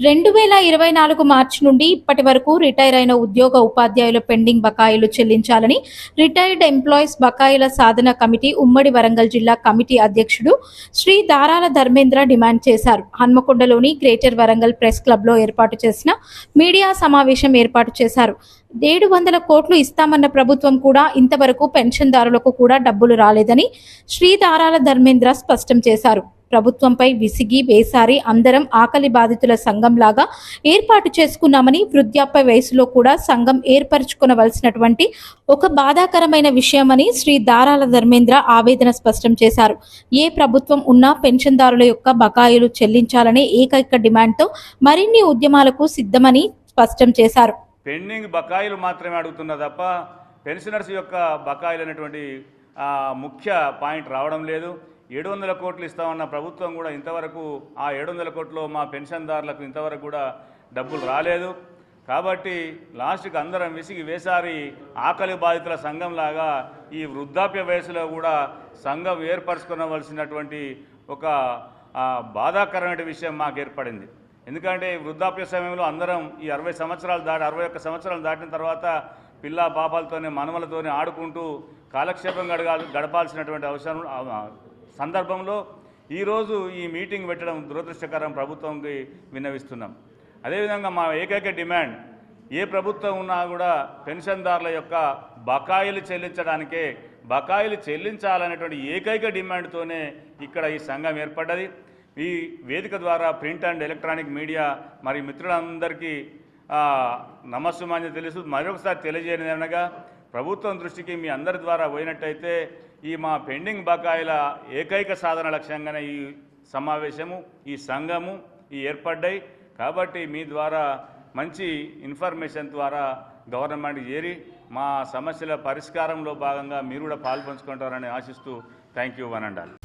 రెండు వేల ఇరవై నాలుగు మార్చి నుండి ఇప్పటి వరకు రిటైర్ అయిన ఉద్యోగ ఉపాధ్యాయుల పెండింగ్ బకాయిలు చెల్లించాలని రిటైర్డ్ ఎంప్లాయీస్ బకాయిల సాధన కమిటీ ఉమ్మడి వరంగల్ జిల్లా కమిటీ అధ్యక్షుడు శ్రీ దారాల ధర్మేంద్ర డిమాండ్ చేశారు. హన్మకొండలోని గ్రేటర్ వరంగల్ ప్రెస్ క్లబ్లో ఏర్పాటు చేసిన మీడియా సమావేశం ఏర్పాటు చేశారు. ఏడు వందల కోట్లు ఇస్తామన్న ప్రభుత్వం కూడా ఇంతవరకు పెన్షన్దారులకు కూడా డబ్బులు రాలేదని శ్రీ దారాల ధర్మేంద్ర స్పష్టం చేశారు. ప్రభుత్వంపై విసిగి వేసారి అందరం ఆకలి బాధితుల సంఘంలాగా ఏర్పాటు చేసుకున్నామని వృద్ధాప్య వయసులో కూడా సంఘం ఏర్పరచుకునవలసినటువంటి ఒక బాధాకరమైన విషయమని శ్రీ దారాల ధర్మేంద్ర ఆవేదన స్పష్టం చేశారు. ఏ ప్రభుత్వం ఉన్నా పెన్షన్దారుల యొక్క బకాయిలు చెల్లించాలనే ఏకైక డిమాండ్తో మరిన్ని ఉద్యమాలకు సిద్ధమని స్పష్టం చేశారు. పెండింగ్ బకాయిలు మాత్రమే అడుగుతున్నా తప్ప పెన్షనర్స్ యొక్క బకాయిలు అనేటువంటి ముఖ్య పాయింట్ రావడం లేదు. ఏడు వందల కోట్లు ఇస్తామన్న ప్రభుత్వం కూడా ఇంతవరకు ఆ ఏడు వందల కోట్లు మా పెన్షన్దారులకు ఇంతవరకు కూడా డబ్బులు రాలేదు. కాబట్టి లాస్ట్కి అందరం విసిగి వేసారి ఆకలి బాధితుల సంఘంలాగా ఈ వృద్ధాప్య వయసులో కూడా సంఘం ఏర్పరచుకునవలసినటువంటి ఒక బాధాకరమైన విషయం మాకు ఏర్పడింది. ఎందుకంటే వృద్ధాప్య సమయంలో అందరం ఈ అరవై సంవత్సరాలు దాటి అరవై ఒక్క సంవత్సరాలు దాటిన తర్వాత పిల్ల పాపాలతోనే మనమలతోనే ఆడుకుంటూ కాలక్షేపం గడగా గడపాల్సినటువంటి అవసరం సందర్భంలో ఈరోజు ఈ మీటింగ్ పెట్టడం దురదృష్టకరం ప్రభుత్వంకి విన్నవిస్తున్నాం. అదేవిధంగా మా ఏకైక డిమాండ్ ఏ ప్రభుత్వం ఉన్నా కూడా పెన్షన్దారుల యొక్క బకాయిలు చెల్లించడానికే బకాయిలు చెల్లించాలనేటువంటి ఏకైక డిమాండ్తోనే ఇక్కడ ఈ సంఘం ఏర్పడ్డది. ఈ వేదిక ద్వారా ప్రింట్ అండ్ ఎలక్ట్రానిక్ మీడియా మరి మిత్రులందరికీ ఆ, నమస్సుమాన్య తెలుసు మరొకసారి తెలియజేయనిది అనగా ప్రభుత్వం దృష్టికి మీ అందరి ద్వారా పోయినట్టయితే ఈ మా పెండింగ్ బకాయిల ఏకైక సాధన లక్ష్యంగానే ఈ సమావేశము ఈ సంఘము ఈ ఏర్పడ్డాయి. కాబట్టి మీ ద్వారా మంచి ఇన్ఫర్మేషన్ ద్వారా గవర్నమెంట్ చేరి మా సమస్యల పరిష్కారంలో భాగంగా మీరు కూడా పాల్పంచుకుంటారని ఆశిస్తూ థ్యాంక్ యూ వనండాలి